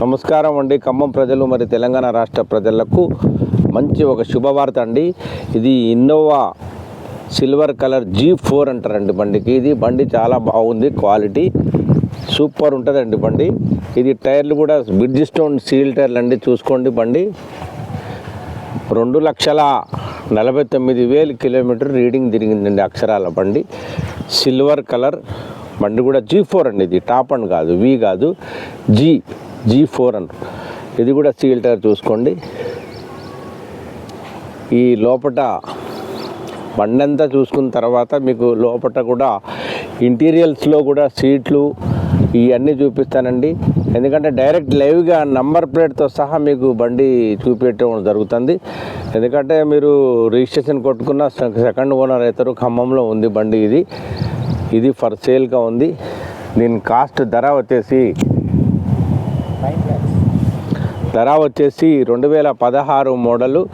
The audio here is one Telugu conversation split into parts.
నమస్కారం అండి. ఖమ్మం ప్రజలు మరి తెలంగాణ రాష్ట్ర ప్రజలకు మంచి ఒక శుభవార్త అండి. ఇది Innova silver colour G four అంటారండి బండికి. ఇది బండి చాలా బాగుంది క్వాలిటీ సూపర్ ఉంటుందండి బండి. ఇది టైర్లు కూడా బ్రిడ్జ్ స్టోన్ సీల్ టైర్లు అండి చూసుకోండి బండి. రెండు లక్షల నలభై తొమ్మిది వేలు కిలోమీటర్ రీడింగ్ తిరిగిందండి అక్షరాల బండి. సిల్వర్ కలర్ బండి కూడా జీ ఫోర్ అండి. ఇది టాప్ అండ్ కాదు వి కాదు జీ జీ ఫోర్ అండ్ ఇది కూడా సీల్ టైర్ చూసుకోండి. ఈ లోపట బండంతా చూసుకున్న తర్వాత మీకు లోపట కూడా ఇంటీరియల్స్లో కూడా సీట్లు ఇవన్నీ చూపిస్తానండి. ఎందుకంటే డైరెక్ట్ లైవ్గా నంబర్ ప్లేట్తో సహా మీకు బండి చూపించడం జరుగుతుంది. ఎందుకంటే మీరు రిజిస్ట్రేషన్ కొట్టుకున్న సెకండ్ ఓనర్ అవుతారు ఖమ్మంలో ఉంది బండి ఇది. ఇది ఫర్ సేల్గా ఉంది. దీని కాస్ట్ ధర వచ్చేసి ధర వచ్చేసి రెండు వేల పదహారు మోడలు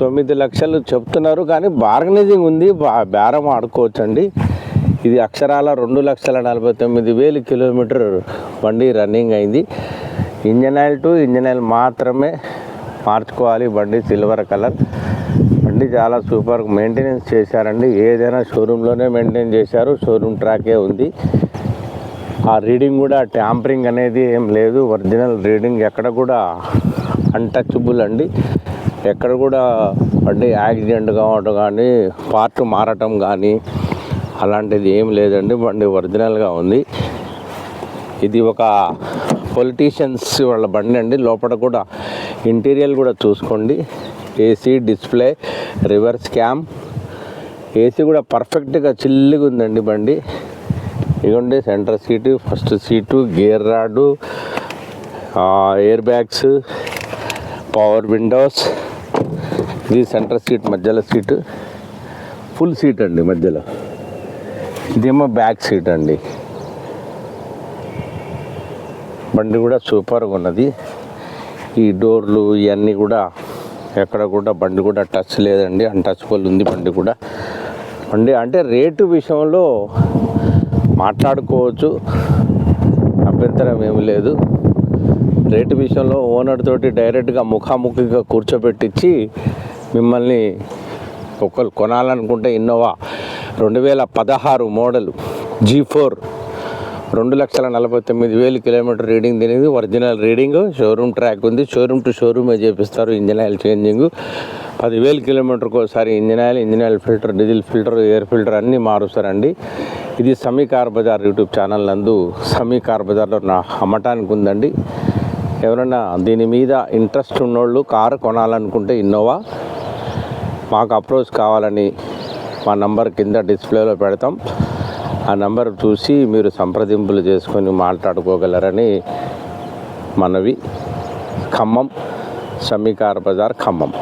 తొమ్మిది లక్షలు చెప్తున్నారు కానీ బార్గనైజింగ్ ఉంది బా- బేరం ఆడుకోవచ్చండి. ఇది అక్షరాల రెండు లక్షల నలభై తొమ్మిది వేలు కిలోమీటర్ బండి రన్నింగ్ అయింది. Engine oil to engine oil మాత్రమే మార్చుకోవాలి బండి సిల్వర్ కలర్. బండి చాలా సూపర్ మెయింటెనెన్స్ చేశారండి. ఏదైనా షోరూంలోనే మెయింటైన్ చేశారు షోరూమ్ ట్రాకే ఉంది. ఆ రీడింగ్ కూడా ట్యాంపరింగ్ అనేది ఏం లేదు. ఒరిజినల్ రీడింగ్ ఎక్కడ కూడా అన్టచబుల్ అండి. ఎక్కడ కూడా బండి యాక్సిడెంట్ కావటం కానీ పార్ట్ మారటం కానీ అలాంటిది ఏం లేదండి. బండి ఒరిజినల్గా ఉంది. ఇది ఒక పొలిటీషియన్స్ వాళ్ళ బండి అండి. లోపల కూడా ఇంటీరియర్ కూడా చూసుకోండి. AC display reverse cam AC కూడా పర్ఫెక్ట్గా చిల్లుగా ఉందండి బండి. ఇదిగోండి centre seat first seat gear rod air bags power windows ఇది సెంటర్ సీట్ మధ్యలో సీటు ఫుల్ సీట్ అండి మధ్యలో. ఇదేమో బ్యాక్ సీట్ అండి. బండి కూడా సూపర్గా ఉన్నది. ఈ డోర్లు ఇవన్నీ కూడా ఎక్కడ కూడా బండి కూడా టచ్ లేదండి అన్టచబుల్ ఉంది బండి కూడా. బండి అంటే రేటు విషయంలో మాట్లాడుకోవచ్చు. అభ్యంతరం ఏమి లేదు. రేటు విషయంలో ఓనర్ తోటి డైరెక్ట్గా ముఖాముఖిగా కూర్చోబెట్టించి మిమ్మల్ని ఒకరు కొనాలనుకుంటే ఇన్నోవా రెండు వేల పదహారు మోడల్ జీ ఫోర్ రెండు లక్షల నలభై తొమ్మిది వేలు కిలోమీటర్ రీడింగ్ తినేది. ఒరిజినల్ రీడింగ్ షోరూమ్ ట్రాక్ ఉంది. షోరూమ్ టు షోరూమే చేపిస్తారు ఇంజన్ ఆయిల్ చేంజింగ్. పదివేలు కిలోమీటర్కి ఒకసారి engine oil engine oil filter diesel filter air filter అన్నీ మారుస్తారండి. ఇది Sami car bazaar YouTube channel నందు సమీ కార్ బజార్లో నా అమ్మటానికి ఉందండి. ఎవరైనా దీని మీద ఇంట్రెస్ట్ ఉన్నోళ్ళు కారు కొనాలనుకుంటే ఇన్నోవా? మాకు అప్రోచ్ కావాలని మా నంబర్ కింద డిస్ప్లేలో పెడతాం. ఆ నంబర్ చూసి మీరు సంప్రదింపులు చేసుకొని మాట్లాడుకోగలరని మనవి. ఖమ్మం సమీకార్ బజార్ ఖమ్మం.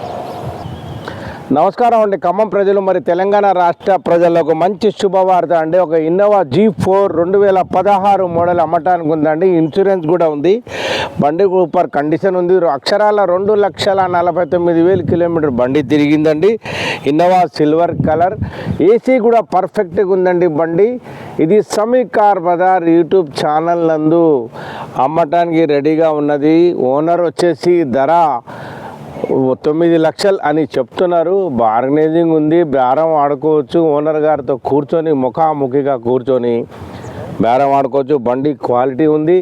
నమస్కారం అండి. ఖమ్మం ప్రజలు మరి తెలంగాణ రాష్ట్ర ప్రజలకు మంచి శుభవార్త అండి. ఒక ఇన్నోవా జీ ఫోర్ రెండు వేల పదహారు మోడల్ అమ్మటానికి ఉందండి. ఇన్సూరెన్స్ కూడా ఉంది. బండి సూపర్ కండిషన్ ఉంది. అక్షరాల రెండు లక్షల నలభై తొమ్మిది వేలు కిలోమీటర్ బండి తిరిగిందండి. Innova silver colour. ఏసీ కూడా పర్ఫెక్ట్గా ఉందండి బండి. ఇది Sami car bazaar YouTube channel నందు అమ్మటానికి రెడీగా ఉన్నది. ఓనర్ వచ్చేసి ధర తొమ్మిది లక్షలు అని చెప్తున్నారు. బార్గనైజింగ్ ఉంది. బేరం ఆడుకోవచ్చు. ఓనర్ గారితో కూర్చొని ముఖాముఖిగా కూర్చొని బేరం ఆడుకోవచ్చు. బండి క్వాలిటీ ఉంది.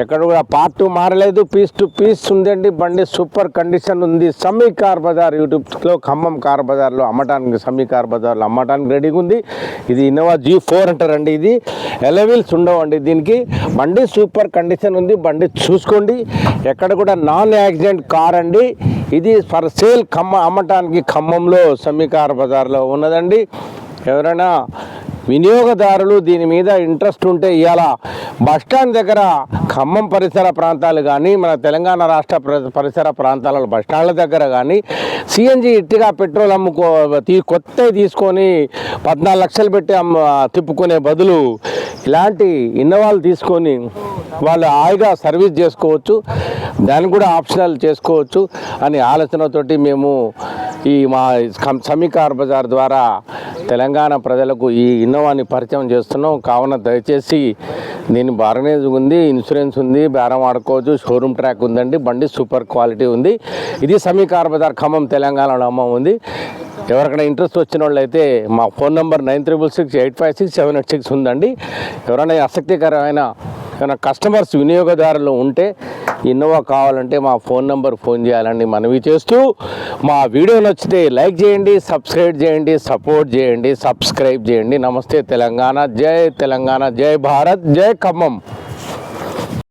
ఎక్కడ కూడా పార్ట్ టు మారలేదు. పీస్ టు పీస్ ఉందండి. బండి సూపర్ కండిషన్ ఉంది. సమీ కార్ బజార్ యూట్యూబ్లో ఖమ్మం కార్ బజార్లో అమ్మటానికి సమీ కార్ బజార్లో అమ్మటానికి రెడీగా ఉంది. ఇది ఇన్నోవా జీ ఫోర్ అంటారండి ఇది. ఎలవీల్స్ ఉండవండి దీనికి. బండి సూపర్ కండిషన్ ఉంది. బండి చూసుకోండి. ఎక్కడ కూడా నాన్ యాక్సిడెంట్ కార్ అండి. ఇది ఫర్ సేల్ ఖమ్మ అమ్మటానికి ఖమ్మంలో సమీకార బజార్లో ఉన్నదండి. ఎవరైనా వినియోగదారులు దీని మీద ఇంట్రెస్ట్ ఉంటే ఇవాళ బస్టాండ్ దగ్గర ఖమ్మం పరిసర ప్రాంతాలు కానీ మన తెలంగాణ రాష్ట్ర పరిసర ప్రాంతాలలో బస్టాండ్ల దగ్గర కానీ సిఎన్జి ఇట్టిగా పెట్రోల్ అమ్ముకో తీ కొత్త తీసుకొని పద్నాలుగు లక్షలు పెట్టి అమ్మ తిప్పుకునే బదులు ఇలాంటి ఇన్నోవాలు తీసుకొని వాళ్ళు హాయిగా సర్వీస్ చేసుకోవచ్చు. దాన్ని కూడా ఆప్షనల్ చేసుకోవచ్చు అని ఆలోచనతోటి మేము ఈ మా సమీకార సమీకార్ బజార్ ద్వారా తెలంగాణ ప్రజలకు ఈ ఇన్నోవాని పరిచయం చేస్తున్నాం. కావున దయచేసి దీని బార్గనైజ్ ఉంది ఇన్సూరెన్స్ ఉంది బేరం ఆడుకోవచ్చు షోరూమ్ ట్రాక్ ఉందండి బండి సూపర్ క్వాలిటీ ఉంది. ఇది సమీకార్ బజార్ ఖమ్మం తెలంగాణలో అమ్మ ఉంది. ఎవరికైనా ఇంట్రెస్ట్ వచ్చిన వాళ్ళు అయితే మా phone number nine triple six eight five six seven eight six ఉందండి. ఎవరైనా ఆసక్తికరమైన ఏమైనా కస్టమర్స్ వినియోగదారులు ఉంటే ఇన్నోవా కావాలంటే మా ఫోన్ నెంబర్ ఫోన్ చేయాలని మనవి చేస్తూ మా వీడియో నచ్చితే లైక్ చేయండి సబ్స్క్రైబ్ చేయండి సపోర్ట్ చేయండి సబ్స్క్రైబ్ చేయండి. నమస్తే తెలంగాణ జై తెలంగాణ జై భారత్ జై ఖమ్మం.